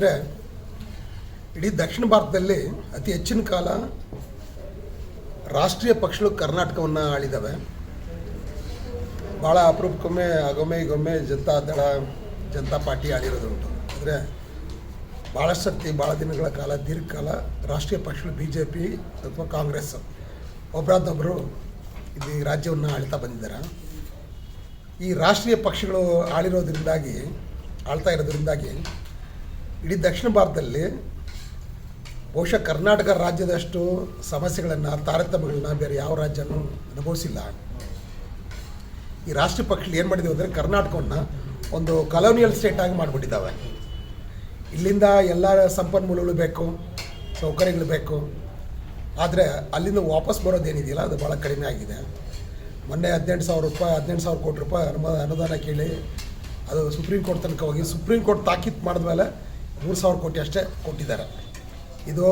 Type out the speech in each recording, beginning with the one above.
ಸ್ನೇಹಿತರೆ ಇಡೀ ದಕ್ಷಿಣ ಭಾರತದಲ್ಲಿ ಅತಿ ಹೆಚ್ಚಿನ ಕಾಲ ರಾಷ್ಟ್ರೀಯ ಪಕ್ಷಗಳು ಕರ್ನಾಟಕವನ್ನು ಆಳಿದ್ದಾವೆ ಭಾಳ ಅಪರೂಪಕ್ಕೊಮ್ಮೆ, ಆಗೊಮ್ಮೆ, ಈಗೊಮ್ಮೆ ಜನತಾ ದಳ, ಜನತಾ ಪಾರ್ಟಿ ಆಳಿರೋದುಂಟು ಅಂದರೆ ಭಾಳಷ್ಟು ಭಾಳ ದಿನಗಳ ಕಾಲ, ದೀರ್ಘಕಾಲ ರಾಷ್ಟ್ರೀಯ ಪಕ್ಷಗಳು ಬಿ ಜೆ ಪಿ ಅಥವಾ ಕಾಂಗ್ರೆಸ್ ಒಬ್ಬರಾದೊಬ್ಬರು ಇಲ್ಲಿ ರಾಜ್ಯವನ್ನು ಆಳ್ತಾ ಬಂದಿದ್ದಾರೆ. ಈ ರಾಷ್ಟ್ರೀಯ ಪಕ್ಷಗಳು ಆಳಿರೋದ್ರಿಂದಾಗಿ, ಆಳ್ತಾ ಇರೋದ್ರಿಂದಾಗಿ ಇಡೀ ದಕ್ಷಿಣ ಭಾರತದಲ್ಲಿ ಬಹುಶಃ ಕರ್ನಾಟಕ ರಾಜ್ಯದಷ್ಟು ಸಮಸ್ಯೆಗಳನ್ನು, ತಾರತಮ್ಯಗಳನ್ನ ಬೇರೆ ಯಾವ ರಾಜ್ಯನೂ ಅನುಭವಿಸಿಲ್ಲ. ಈ ರಾಷ್ಟ್ರ ಪಕ್ಷಗಳು ಏನು ಮಾಡಿದೆವು ಅಂದರೆ ಕರ್ನಾಟಕವನ್ನು ಒಂದು ಕಲೋನಿಯಲ್ ಆಗಿ ಮಾಡಿಬಿಟ್ಟಿದ್ದಾವೆ. ಇಲ್ಲಿಂದ ಎಲ್ಲ ಸಂಪನ್ಮೂಲಗಳು ಬೇಕು, ಸೌಕರ್ಯಗಳು ಬೇಕು. ಆದರೆ ಅಲ್ಲಿಂದ ವಾಪಸ್ ಬರೋದೇನಿದೆಯಲ್ಲ, ಅದು ಭಾಳ ಕಡಿಮೆ ಆಗಿದೆ. ಮೊನ್ನೆ ಹದಿನೆಂಟು ಸಾವಿರ ರೂಪಾಯಿ, ಹದಿನೆಂಟು ಸಾವಿರ ಕೋಟಿ ರೂಪಾಯಿ ಅನುಮ, ಅನುದಾನ ಕೇಳಿ ಅದು ಸುಪ್ರೀಂ ಕೋರ್ಟ್ ತನಕ ಹೋಗಿ ಸುಪ್ರೀಂ ಕೋರ್ಟ್ ತಾಕೀತು ಮಾಡಿದ್ಮೇಲೆ ಮೂರು ಸಾವಿರ ಕೋಟಿ ಅಷ್ಟೇ ಕೊಟ್ಟಿದ್ದಾರೆ. ಇದು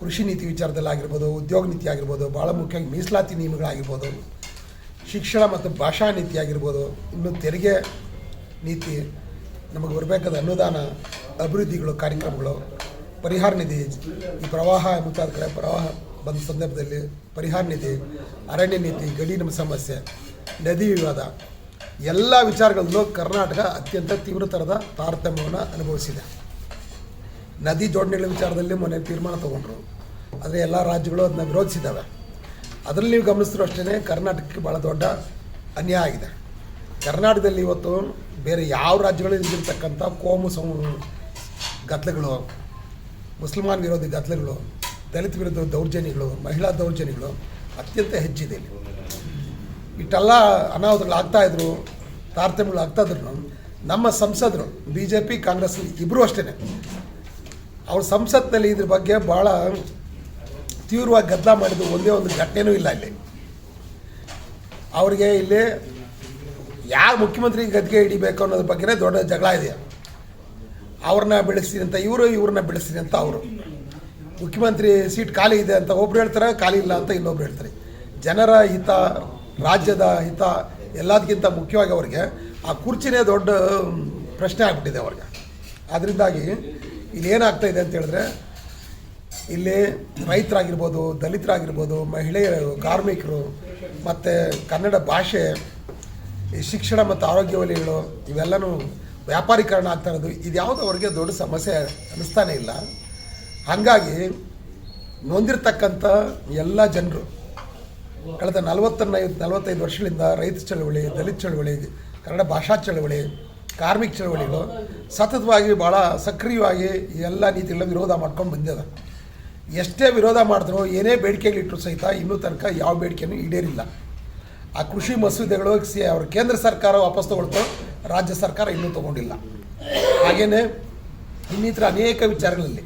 ಕೃಷಿ ನೀತಿ ವಿಚಾರದಲ್ಲಿ ಆಗಿರ್ಬೋದು, ಉದ್ಯೋಗ ನೀತಿ ಆಗಿರ್ಬೋದು ಭಾಳ ಮುಖ್ಯವಾಗಿ ಮೀಸಲಾತಿ ನಿಯಮಗಳಾಗಿರ್ಬೋದು, ಶಿಕ್ಷಣ ಮತ್ತು ಭಾಷಾ ನೀತಿ ಆಗಿರ್ಬೋದು, ಇನ್ನು ತೆರಿಗೆ ನೀತಿ, ನಮಗೆ ಬರಬೇಕಾದ ಅನುದಾನ, ಅಭಿವೃದ್ಧಿಗಳು, ಕಾರ್ಯಕ್ರಮಗಳು, ಪರಿಹಾರ ನಿಧಿ, ಈ ಪ್ರವಾಹ ಮುಂತಾದ ಕಡೆ ಪ್ರವಾಹ ಬಂದ ಸಂದರ್ಭದಲ್ಲಿ ಪರಿಹಾರ ನಿಧಿ, ಅರಣ್ಯ ನೀತಿ, ಗಡಿ ನಮ್ಮ ಸಮಸ್ಯೆ, ನದಿ ವಿವಾದ, ಎಲ್ಲ ವಿಚಾರಗಳಲ್ಲೂ ಕರ್ನಾಟಕ ಅತ್ಯಂತ ತೀವ್ರತರದ ತಾರತಮ್ಯವನ್ನು ಅನುಭವಿಸಿದೆ. ನದಿ ಜೋಡಣೆಗಳ ವಿಚಾರದಲ್ಲಿ ಮೊನ್ನೆ ತೀರ್ಮಾನ ತಗೊಂಡ್ರು. ಆದರೆ ಎಲ್ಲ ರಾಜ್ಯಗಳು ಅದನ್ನ ವಿರೋಧಿಸಿದ್ದಾವೆ. ಅದರಲ್ಲಿ ನೀವು ಗಮನಿಸಿದ್ರು ಅಷ್ಟೇ ಕರ್ನಾಟಕಕ್ಕೆ ಭಾಳ ದೊಡ್ಡ ಅನ್ಯಾಯ ಆಗಿದೆ. ಕರ್ನಾಟಕದಲ್ಲಿ ಇವತ್ತು ಬೇರೆ ಯಾವ ರಾಜ್ಯಗಳಲ್ಲಿ ಇದ್ದಿರ್ತಕ್ಕಂಥ ಕೋಮು ಸಮ ಗತ್ಲೆಗಳು ಮುಸಲ್ಮಾನ್ ವಿರೋಧಿ ಗತ್ಲೆಗಳು ದಲಿತ ವಿರುದ್ಧ ದೌರ್ಜನ್ಯಗಳು, ಮಹಿಳಾ ದೌರ್ಜನ್ಯಗಳು ಅತ್ಯಂತ ಹೆಚ್ಚಿದೆ ಇಲ್ಲಿ. ಇಷ್ಟೆಲ್ಲ ಅನಾಹುತಗಳು ಆಗ್ತಾಯಿದ್ರು ತಾರತಮ್ಯಗಳು ಆಗ್ತಾಯಿದ್ರು ನಮ್ಮ ಸಂಸದರು ಬಿ ಜೆ ಪಿ ಕಾಂಗ್ರೆಸ್ ಇಬ್ಬರೂ ಅಷ್ಟೇ ಅವ್ರ ಸಂಸತ್ನಲ್ಲಿ ಇದ್ರ ಬಗ್ಗೆ ಭಾಳ ತೀವ್ರವಾಗಿ ಗದ್ದಲ ಮಾಡಿದ್ದು ಒಂದೇ ಒಂದು ಘಟನೆನೂ ಇಲ್ಲ ಇಲ್ಲಿ. ಅವರಿಗೆ ಇಲ್ಲಿ ಯಾರು ಮುಖ್ಯಮಂತ್ರಿ ಗದ್ದಿಗೆ ಹಿಡಿಬೇಕು ಅನ್ನೋದ್ರ ಬಗ್ಗೆನೇ ದೊಡ್ಡ ಜಗಳ ಇದೆ. ಅವ್ರನ್ನ ಬೆಳೆಸ್ತೀನಿ ಅಂತ ಇವರು, ಇವ್ರನ್ನ ಬೆಳೆಸ್ತೀನಿ ಅಂತ ಅವರು. ಮುಖ್ಯಮಂತ್ರಿ ಸೀಟ್ ಖಾಲಿ ಇದೆ ಅಂತ ಒಬ್ರು ಹೇಳ್ತಾರೆ, ಖಾಲಿ ಇಲ್ಲ ಅಂತ ಇನ್ನೊಬ್ರು ಹೇಳ್ತಾರೆ. ಜನರ ಹಿತ, ರಾಜ್ಯದ ಹಿತ ಎಲ್ಲದಕ್ಕಿಂತ ಮುಖ್ಯವಾಗಿ ಅವ್ರಿಗೆ ಆ ಕುರ್ಚಿನೇ ದೊಡ್ಡ ಪ್ರಶ್ನೆ ಆಗ್ಬಿಟ್ಟಿದೆ ಅವ್ರಿಗೆ. ಅದರಿಂದಾಗಿ ಇಲ್ಲಿ ಏನಾಗ್ತಾ ಇದೆ ಅಂತ ಹೇಳಿದ್ರೆ, ಇಲ್ಲಿ ರೈತರಾಗಿರ್ಬೋದು, ದಲಿತರಾಗಿರ್ಬೋದು, ಮಹಿಳೆಯರು, ಕಾರ್ಮಿಕರು, ಮತ್ತು ಕನ್ನಡ ಭಾಷೆ, ಈ ಶಿಕ್ಷಣ ಮತ್ತು ಆರೋಗ್ಯ ವಲಯಗಳು, ಇವೆಲ್ಲನೂ ವ್ಯಾಪಾರೀಕರಣ ಆಗ್ತಾ ಇರೋದು. ಅವ್ರಿಗೆ ದೊಡ್ಡ ಸಮಸ್ಯೆ ಅನ್ನಿಸ್ತಾನೇ ಇಲ್ಲ. ಹಾಗಾಗಿ ನೊಂದಿರ್ತಕ್ಕಂಥ ಎಲ್ಲ ಜನರು, ಕಳೆದ ನಲವತ್ತೈದು ನಲವತ್ತೈದು ವರ್ಷಗಳಿಂದ ರೈತ ಚಳವಳಿ, ದಲಿತ ಚಳವಳಿ, ಕನ್ನಡ ಭಾಷಾ ಚಳವಳಿ ಕಾರ್ಮಿಕ ಚಳವಳಿಗಳು ಸತತವಾಗಿ ಭಾಳ ಸಕ್ರಿಯವಾಗಿ ಎಲ್ಲ ನೀತಿಗಳ ವಿರೋಧ ಮಾಡ್ಕೊಂಡು ಬಂದಿದೆ. ಎಷ್ಟೇ ವಿರೋಧ ಮಾಡಿದ್ರು ಏನೇ ಬೇಡಿಕೆಗಳಿಟ್ಟರು ಸಹಿತ ಇನ್ನೂ ತನಕ ಯಾವ ಬೇಡಿಕೆನೂ ಈಡೇರಿಲ್ಲ. ಆ ಕೃಷಿ ಮಸೂದೆಗಳು ಸಿ, ಅವ್ರ ಕೇಂದ್ರ ಸರ್ಕಾರ ವಾಪಸ್ ತಗೊಳ್ತು ರಾಜ್ಯ ಸರ್ಕಾರ ಇನ್ನೂ ತಗೊಂಡಿಲ್ಲ. ಹಾಗೆಯೇ ಇನ್ನಿತರ ಅನೇಕ ವಿಚಾರಗಳಲ್ಲಿ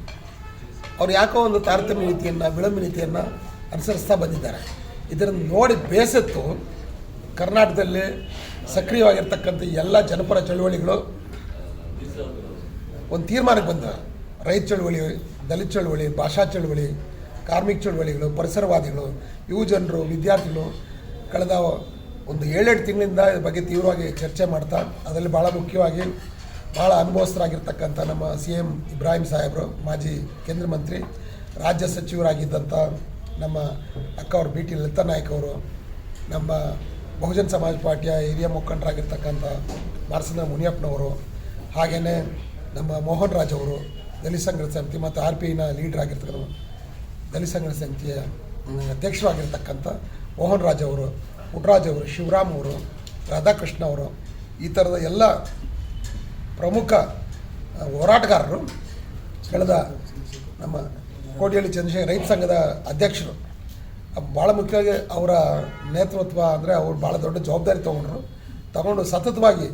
ಅವ್ರು ಯಾಕೋ ಒಂದು ತಾರತಮ್ಯ ನೀತಿಯನ್ನು, ವಿಳಂಬ ನೀತಿಯನ್ನು ಅನುಸರಿಸ್ತಾ ಬಂದಿದ್ದಾರೆ. ಇದನ್ನು ನೋಡಿ ಬೇಸತ್ತು ಕರ್ನಾಟಕದಲ್ಲಿ ಸಕ್ರಿಯವಾಗಿರ್ತಕ್ಕಂಥ ಎಲ್ಲ ಜನಪರ ಚಳುವಳಿಗಳು ಒಂದು ತೀರ್ಮಾನಕ್ಕೆ ಬಂದ. ರೈತ ಚಳುವಳಿ, ದಲಿತ ಚಳುವಳಿ, ಭಾಷಾ ಚಳುವಳಿ, ಕಾರ್ಮಿಕ ಚಳುವಳಿಗಳು, ಪರಿಸರವಾದಿಗಳು, ಯುವ ಜನರು, ವಿದ್ಯಾರ್ಥಿಗಳು ಕಳೆದ ಒಂದು ಏಳೆಂಟು ತಿಂಗಳಿಂದ ಬಗ್ಗೆ ತೀವ್ರವಾಗಿ ಚರ್ಚೆ ಮಾಡ್ತಾ ಅದರಲ್ಲಿ ಭಾಳ ಮುಖ್ಯವಾಗಿ ಭಾಳ ಅನುಭವಸ್ಥರಾಗಿರ್ತಕ್ಕಂಥ ನಮ್ಮ ಸಿ ಎಂ ಇಬ್ರಾಹಿಂ ಸಾಹೇಬರು, ಮಾಜಿ ಕೇಂದ್ರ ಮಂತ್ರಿ, ರಾಜ್ಯ ಸಚಿವರಾಗಿದ್ದಂಥ ನಮ್ಮ ಅಕ್ಕವ್ರು ಬಿ ಟಿ ಲಲಿತಾ ನಾಯಕ್ ಅವರು ನಮ್ಮ ಬಹುಜನ್ ಸಮಾಜ ಪಾರ್ಟಿಯ ಹಿರಿಯ ಮುಖಂಡರಾಗಿರ್ತಕ್ಕಂಥ ಮಾರ್ಸಂದ್ರ ಮುನಿಯಪ್ಪನವರು ಹಾಗೆಯೇ ನಮ್ಮ ಮೋಹನ್ ರಾಜ್ ಅವರು, ದಲಿತ ಸಂಘ ಸಮಿತಿ ಮತ್ತು ಆರ್ ಪಿ ಐನ ಲೀಡರ್ ಆಗಿರ್ತಕ್ಕಂಥ ದಲಿತ ಸಂಘ ಸಮಿತಿಯ ಅಧ್ಯಕ್ಷರಾಗಿರ್ತಕ್ಕಂಥ ಮೋಹನ್ ರಾಜ್ ಅವರು, ಪುಟ್ರಾಜ್ ಅವರು, ಶಿವರಾಮ್ ಅವರು, ರಾಧಾಕೃಷ್ಣ ಅವರು, ಈ ಥರದ ಎಲ್ಲ ಪ್ರಮುಖ ಹೋರಾಟಗಾರರು, ಕಳೆದ ನಮ್ಮ ಕೋಡಿಹಳ್ಳಿ ಚಂದ್ರಶೇಖರ್ ರೈತ ಸಂಘದ ಅಧ್ಯಕ್ಷರು. ಭಾಳ ಮುಖ್ಯವಾಗಿ ಅವರ ನೇತೃತ್ವ ಅಂದರೆ ಅವ್ರು ಭಾಳ ದೊಡ್ಡ ಜವಾಬ್ದಾರಿ ತೊಗೊಂಡ್ರು. ತಗೊಂಡು ಸತತವಾಗಿ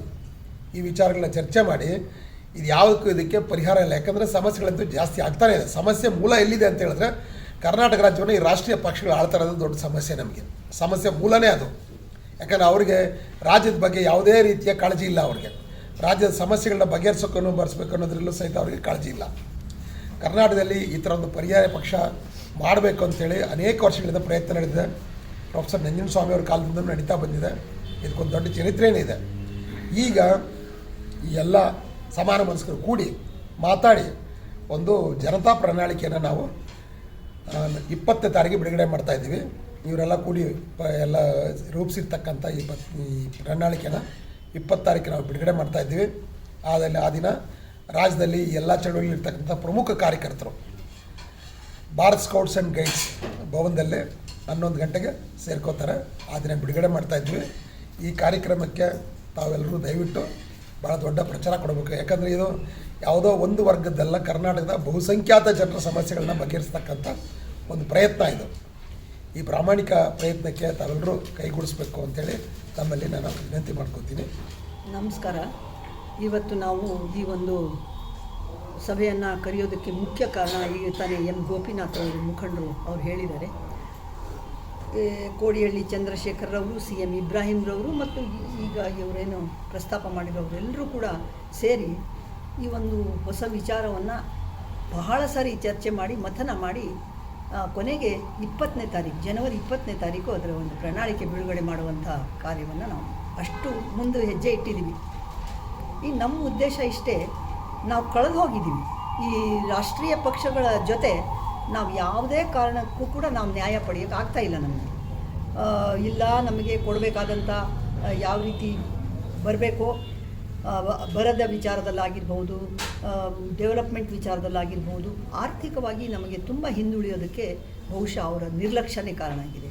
ಈ ವಿಚಾರಗಳನ್ನ ಚರ್ಚೆ ಮಾಡಿ, ಇದು ಯಾವುದಕ್ಕೂ ಇದಕ್ಕೆ ಪರಿಹಾರ ಇಲ್ಲ. ಯಾಕಂದರೆ ಸಮಸ್ಯೆಗಳಂತೂ ಜಾಸ್ತಿ ಆಗ್ತಾನೆ ಇದೆ. ಸಮಸ್ಯೆ ಮೂಲ ಎಲ್ಲಿದೆ ಅಂತ ಹೇಳಿದ್ರೆ ಕರ್ನಾಟಕ ರಾಜ್ಯವನ್ನು ಈ ರಾಷ್ಟ್ರೀಯ ಪಕ್ಷಗಳು ಆಳ್ತಾ ಇರೋದು ದೊಡ್ಡ ಸಮಸ್ಯೆ ನಮಗೆ. ಸಮಸ್ಯೆ ಮೂಲನೇ ಅದು. ಯಾಕಂದರೆ ಅವರಿಗೆ ರಾಜ್ಯದ ಬಗ್ಗೆ ಯಾವುದೇ ರೀತಿಯ ಕಾಳಜಿ ಇಲ್ಲ ಅವ್ರಿಗೆ. ರಾಜ್ಯದ ಸಮಸ್ಯೆಗಳನ್ನ ಬಗೆಹರಿಸೋಕ್ಕೂ ಬರ್ಸ್ಬೇಕು ಅನ್ನೋದ್ರಲ್ಲೂ ಸಹಿತ ಅವರಿಗೆ ಕಾಳಜಿ ಇಲ್ಲ. ಕರ್ನಾಟಕದಲ್ಲಿ ಈ ಥರ ಒಂದು ಪರ್ಯಾಯ ಪಕ್ಷ ಮಾಡಬೇಕು ಅಂತೇಳಿ ಅನೇಕ ವರ್ಷಗಳಿಂದ ಪ್ರಯತ್ನ ನಡೆದಿದೆ. ಪ್ರೊಫೆಸರ್ ನಂಜನ ಸ್ವಾಮಿ ಅವ್ರ ಕಾಲದಿಂದ ನಡೀತಾ ಬಂದಿದೆ. ಇದಕ್ಕೊಂದು ದೊಡ್ಡ ಚರಿತ್ರೆಯೇ ಇದೆ. ಈಗ ಈ ಎಲ್ಲ ಸಮಾನ ಮನಸ್ಕರು ಕೂಡಿ ಮಾತಾಡಿ ಒಂದು ಜನತಾ ಪ್ರಣಾಳಿಕೆಯನ್ನು ನಾವು ಇಪ್ಪತ್ತನೇ ತಾರೀಕಿಗೆ ಬಿಡುಗಡೆ ಮಾಡ್ತಾ ಇದ್ದೀವಿ. ಇವರೆಲ್ಲ ಕೂಡಿ ಎಲ್ಲ ರೂಪಿಸಿರ್ತಕ್ಕಂಥ ಈ ಪತ್, ಈ ಪ್ರಣಾಳಿಕೆನ ಇಪ್ಪತ್ತು ತಾರೀಕು ನಾವು ಬಿಡುಗಡೆ ಮಾಡ್ತಾ ಇದ್ದೀವಿ. ಆದಲ್ಲಿ ಆ ದಿನ ರಾಜ್ಯದಲ್ಲಿ ಎಲ್ಲ ಚಳುವಳಿ ಇರ್ತಕ್ಕಂಥ ಪ್ರಮುಖ ಕಾರ್ಯಕರ್ತರು ಭಾರತ್ ಸ್ಕೌಟ್ಸ್ ಆ್ಯಂಡ್ ಗೈಡ್ಸ್ ಭವನದಲ್ಲೇ ಹನ್ನೊಂದು ಗಂಟೆಗೆ ಸೇರ್ಕೋತಾರೆ. ಆ ದಿನ ಬಿಡುಗಡೆ ಮಾಡ್ತಾ ಇದ್ವಿ. ಈ ಕಾರ್ಯಕ್ರಮಕ್ಕೆ ತಾವೆಲ್ಲರೂ ದಯವಿಟ್ಟು ಭಾಳ ದೊಡ್ಡ ಪ್ರಚಾರ ಕೊಡಬೇಕು. ಯಾಕಂದರೆ ಇದು ಯಾವುದೋ ಒಂದು ವರ್ಗದ್ದೆಲ್ಲ, ಕರ್ನಾಟಕದ ಬಹುಸಂಖ್ಯಾತ ಜನರ ಸಮಸ್ಯೆಗಳನ್ನ ಬಗೆಹರಿಸ್ತಕ್ಕಂಥ ಒಂದು ಪ್ರಯತ್ನ ಇದು. ಈ ಪ್ರಾಮಾಣಿಕ ಪ್ರಯತ್ನಕ್ಕೆ ತಾವೆಲ್ಲರೂ ಕೈಗೂಡಿಸ್ಬೇಕು ಅಂತೇಳಿ ತಮ್ಮಲ್ಲಿ ನಾನು ವಿನಂತಿ ಮಾಡ್ಕೋತೀನಿ. ನಮಸ್ಕಾರ. ಇವತ್ತು ನಾವು ಈ ಒಂದು ಸಭೆಯನ್ನು ಕರೆಯೋದಕ್ಕೆ ಮುಖ್ಯ ಕಾರಣ ಈಗ ತಾನೇ ಎಂ ಗೋಪಿನಾಥ್ ಅವರು ಮುಖಂಡರು ಅವ್ರು ಹೇಳಿದ್ದಾರೆ. ಕೋಡಿಹಳ್ಳಿ ಚಂದ್ರಶೇಖರ್ ರವರು ಸಿ ಎಂ ಇಬ್ರಾಹಿಂರವರು ಮತ್ತು ಈಗ ಇವರೇನು ಪ್ರಸ್ತಾಪ ಮಾಡಿರೋರು ಎಲ್ಲರೂ ಕೂಡ ಸೇರಿ ಈ ಒಂದು ಹೊಸ ವಿಚಾರವನ್ನು ಬಹಳ ಸಾರಿ ಚರ್ಚೆ ಮಾಡಿ, ಮಥನ ಮಾಡಿ ಕೊನೆಗೆ ಇಪ್ಪತ್ತನೇ ತಾರೀಕು, ಜನವರಿ ಇಪ್ಪತ್ತನೇ ತಾರೀಕು ಅದರ ಒಂದು ಪ್ರಣಾಳಿಕೆ ಬಿಡುಗಡೆ ಮಾಡುವಂಥ ಕಾರ್ಯವನ್ನು ನಾವು ಅಷ್ಟು ಮುಂದೆ ಹೆಜ್ಜೆ ಇಟ್ಟಿದ್ದೀವಿ. ಈ ನಮ್ಮ ಉದ್ದೇಶ ಇಷ್ಟೇ ನಾವು ಕಳೆದು ಹೋಗಿದ್ದೀವಿ. ಈ ರಾಷ್ಟ್ರೀಯ ಪಕ್ಷಗಳ ಜೊತೆ ನಾವು ಯಾವುದೇ ಕಾರಣಕ್ಕೂ ಕೂಡ ನಾವು ನ್ಯಾಯ ಪಡೆಯೋಕ್ಕೆ ಆಗ್ತಾ ಇಲ್ಲ ನಮಗೆ. ಇಲ್ಲ, ನಮಗೆ ಕೊಡಬೇಕಾದಂಥ ಯಾವ ರೀತಿ ಬರಬೇಕು ಬರದ ವಿಚಾರದಲ್ಲಾಗಿರ್ಬೋದು ಡೆವಲಪ್ಮೆಂಟ್ ವಿಚಾರದಲ್ಲಾಗಿರ್ಬೋದು, ಆರ್ಥಿಕವಾಗಿ ನಮಗೆ ತುಂಬ ಹಿಂದುಳಿಯೋದಕ್ಕೆ ಬಹುಶಃ ಅವರ ನಿರ್ಲಕ್ಷ್ಯನೇ ಕಾರಣ ಆಗಿದೆ.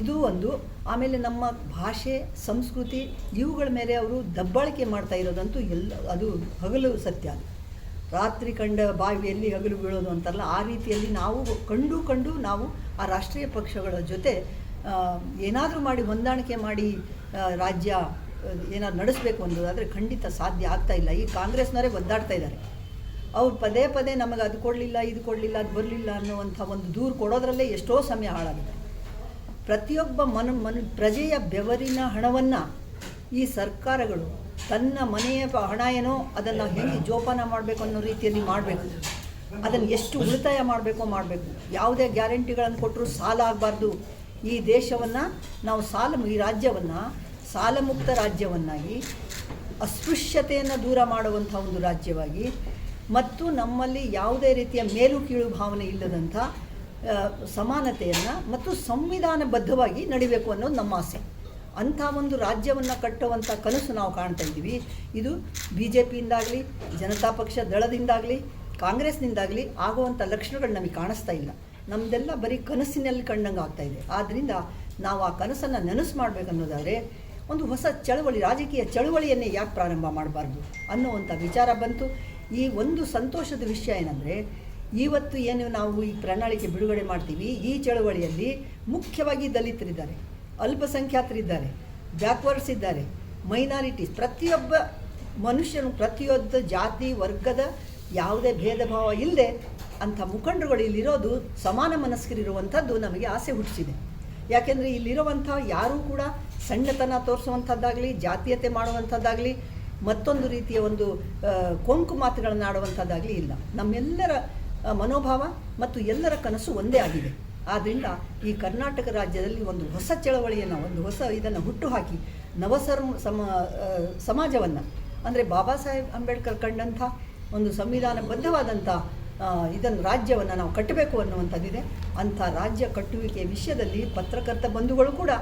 ಇದು ಒಂದು. ಆಮೇಲೆ ನಮ್ಮ ಭಾಷೆ, ಸಂಸ್ಕೃತಿ, ಇವುಗಳ ಮೇಲೆ ಅವರು ದಬ್ಬಾಳಿಕೆ ಮಾಡ್ತಾ ಇರೋದಂತೂ ಎಲ್ಲ, ಅದು ಹಗಲು ಸತ್ಯ ಅದು. ರಾತ್ರಿ ಕಂಡ ಬಾವಿಯಲ್ಲಿ ಹಗಲು ಬೀಳೋದು ಅಂತಾರಲ್ಲ, ಆ ರೀತಿಯಲ್ಲಿ ನಾವು ಕಂಡು ಕಂಡು ನಾವು ಆ ರಾಷ್ಟ್ರೀಯ ಪಕ್ಷಗಳ ಜೊತೆ ಏನಾದರೂ ಮಾಡಿ ಹೊಂದಾಣಿಕೆ ಮಾಡಿ ರಾಜ್ಯ ಏನಾದ್ರು ನಡೆಸಬೇಕು ಅನ್ನೋದಾದರೆ ಖಂಡಿತ ಸಾಧ್ಯ ಆಗ್ತಾ ಇಲ್ಲ. ಈ ಕಾಂಗ್ರೆಸ್ನವರೇ ಒದ್ದಾಡ್ತಾ ಇದ್ದಾರೆ. ಅವ್ರು ಪದೇ ಪದೇ ನಮಗೆ ಅದು ಕೊಡಲಿಲ್ಲ, ಇದು ಕೊಡಲಿಲ್ಲ, ಅದು ಬರಲಿಲ್ಲ ಅನ್ನುವಂಥ ಒಂದು ದೂರು ಕೊಡೋದ್ರಲ್ಲೇ ಎಷ್ಟೋ ಸಮಯ ಹಾಳಾಗಿದೆ. ಪ್ರತಿಯೊಬ್ಬ ಮನ ಮನ ಪ್ರಜೆಯ ಬೆವರಿನ ಹಣವನ್ನು ಈ ಸರ್ಕಾರಗಳು ತನ್ನ ಮನೆಯ ಹಣ ಏನೋ ಅದನ್ನು ಹೆಂಗೆ ಜೋಪಾನ ಮಾಡಬೇಕು ಅನ್ನೋ ರೀತಿಯಲ್ಲಿ ಮಾಡಬೇಕು. ಅದನ್ನು ಎಷ್ಟು ಉಳಿತಾಯ ಮಾಡಬೇಕೋ ಮಾಡಬೇಕು. ಯಾವುದೇ ಗ್ಯಾರಂಟಿಗಳನ್ನು ಕೊಟ್ಟರು ಸಾಲ ಆಗಬಾರ್ದು. ಈ ದೇಶವನ್ನು ನಾವು ಸಾಲ ಈ ರಾಜ್ಯವನ್ನು ಸಾಲಮುಕ್ತ ರಾಜ್ಯವನ್ನಾಗಿ, ಅಸ್ಪೃಶ್ಯತೆಯನ್ನು ದೂರ ಮಾಡುವಂಥ ಒಂದು ರಾಜ್ಯವಾಗಿ, ಮತ್ತು ನಮ್ಮಲ್ಲಿ ಯಾವುದೇ ರೀತಿಯ ಮೇಲು ಕೀಳು ಭಾವನೆ ಇಲ್ಲದಂಥ ಸಮಾನತೆಯನ್ನು ಮತ್ತು ಸಂವಿಧಾನಬದ್ಧವಾಗಿ ನಡಿಬೇಕು ಅನ್ನೋದು ನಮ್ಮ ಆಸೆ. ಅಂಥ ಒಂದು ರಾಜ್ಯವನ್ನು ಕಟ್ಟುವಂಥ ಕನಸು ನಾವು ಕಾಣ್ತಾ ಇದ್ದೀವಿ. ಇದು ಬಿ ಜೆ ಪಿಯಿಂದಾಗಲಿ ಜನತಾ ಪಕ್ಷ ದಳದಿಂದಾಗಲಿ, ಕಾಂಗ್ರೆಸ್ನಿಂದಾಗಲಿ ಆಗುವಂಥ ಲಕ್ಷಣಗಳು ನಮಗೆ ಕಾಣಿಸ್ತಾ ಇಲ್ಲ. ನಮ್ಮದೆಲ್ಲ ಬರೀ ಕನಸಿನಲ್ಲಿ ಕಂಡಂಗೆ ಆಗ್ತಾ ಇದೆ. ಆದ್ದರಿಂದ ನಾವು ಆ ಕನಸನ್ನು ನೆನಸು ಮಾಡಬೇಕನ್ನೋದಾದರೆ ಒಂದು ಹೊಸ ಚಳವಳಿ, ರಾಜಕೀಯ ಚಳವಳಿಯನ್ನೇ ಯಾಕೆ ಪ್ರಾರಂಭ ಮಾಡಬಾರ್ದು ಅನ್ನುವಂಥ ವಿಚಾರ ಬಂತು. ಈ ಒಂದು ಸಂತೋಷದ ವಿಷಯ ಏನಂದರೆ ಇವತ್ತು ಏನು ನಾವು ಈ ಪ್ರಣಾಳಿಕೆ ಬಿಡುಗಡೆ ಮಾಡ್ತೀವಿ, ಈ ಚಳವಳಿಯಲ್ಲಿ ಮುಖ್ಯವಾಗಿ ದಲಿತರಿದ್ದಾರೆ, ಅಲ್ಪಸಂಖ್ಯಾತರಿದ್ದಾರೆ, ಬ್ಯಾಕ್ವರ್ಡ್ಸ್ ಇದ್ದಾರೆ, ಮೈನಾರಿಟೀಸ್, ಪ್ರತಿಯೊಬ್ಬ ಮನುಷ್ಯನು, ಪ್ರತಿಯೊಂದು ಜಾತಿ, ವರ್ಗದ ಯಾವುದೇ ಭೇದ ಭಾವ ಇಲ್ಲದೆ ಅಂಥ ಮುಖಂಡರುಗಳು ಇಲ್ಲಿರೋದು ಸಮಾನ ಮನಸ್ಕರಿರುವಂಥದ್ದು ನಮಗೆ ಆಸೆ ಹುಟ್ಟಿಸಿದೆ. ಯಾಕೆಂದರೆ ಇಲ್ಲಿರುವಂಥ ಯಾರೂ ಕೂಡ ಸಣ್ಣತನ ತೋರಿಸುವಂಥದ್ದಾಗಲಿ, ಜಾತೀಯತೆ ಮಾಡುವಂಥದ್ದಾಗಲಿ, ಮತ್ತೊಂದು ರೀತಿಯ ಒಂದು ಕೊಂಕು ಮಾತುಗಳನ್ನು ಆಡುವಂಥದ್ದಾಗಲಿ ಇಲ್ಲ. ನಮ್ಮೆಲ್ಲರ ಮನೋಭಾವ ಮತ್ತು ಎಲ್ಲರ ಕನಸು ಒಂದೇ ಆಗಿದೆ. ಆದ್ದರಿಂದ ಈ ಕರ್ನಾಟಕ ರಾಜ್ಯದಲ್ಲಿ ಒಂದು ಹೊಸ ಚಳವಳಿಯನ್ನು, ಒಂದು ಹೊಸ ಇದನ್ನು ಹುಟ್ಟುಹಾಕಿ ನವಸರ್ ಸಮ ಸಮಾಜವನ್ನು, ಅಂದರೆ ಬಾಬಾ ಸಾಹೇಬ್ ಅಂಬೇಡ್ಕರ್ ಕಂಡಂಥ ಒಂದು ಸಂವಿಧಾನಬದ್ಧವಾದಂಥ ಬದ್ಧವಾದಂಥ ಇದನ್ನು ರಾಜ್ಯವನ್ನು ನಾವು ಕಟ್ಟಬೇಕು ಅನ್ನುವಂಥದ್ದಿದೆ. ಅಂಥ ರಾಜ್ಯ ಕಟ್ಟುವಿಕೆಯ ವಿಷಯದಲ್ಲಿ ಪತ್ರಕರ್ತ ಬಂಧುಗಳು ಕೂಡ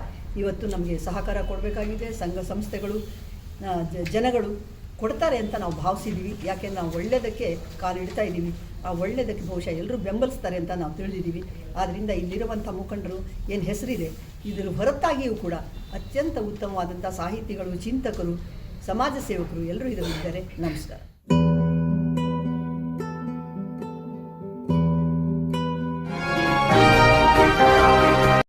ಇವತ್ತು ನಮಗೆ ಸಹಕಾರ ಕೊಡಬೇಕಾಗಿದೆ. ಸಂಘ ಸಂಸ್ಥೆಗಳು ಜನಗಳು ಕೊಡ್ತಾರೆ ಅಂತ ನಾವು ಭಾವಿಸಿದ್ದೀವಿ ಯಾಕೆಂದ್ರೆ ನಾವು ಒಳ್ಳೆಯದಕ್ಕೆ ಕಾಲಿಡ್ತಾ ಇದ್ದೀವಿ. ಆ ಒಳ್ಳೆಯದಕ್ಕೆ ಬಹುಶಃ ಎಲ್ಲರೂ ಬೆಂಬಲಿಸ್ತಾರೆ ಅಂತ ನಾವು ತಿಳಿದಿದ್ದೀವಿ. ಆದ್ದರಿಂದ ಇಲ್ಲಿರುವಂಥ ಮುಖಂಡರು ಏನು ಹೆಸರಿದೆ? ಇದರ ಹೊರತಾಗಿಯೂ ಕೂಡ ಅತ್ಯಂತ ಉತ್ತಮವಾದಂಥ ಸಾಹಿತಿಗಳು, ಚಿಂತಕರು, ಸಮಾಜ ಸೇವಕರು ಎಲ್ಲರೂ ಇದರಲ್ಲಿದ್ದಾರೆ. ನಮಸ್ಕಾರ.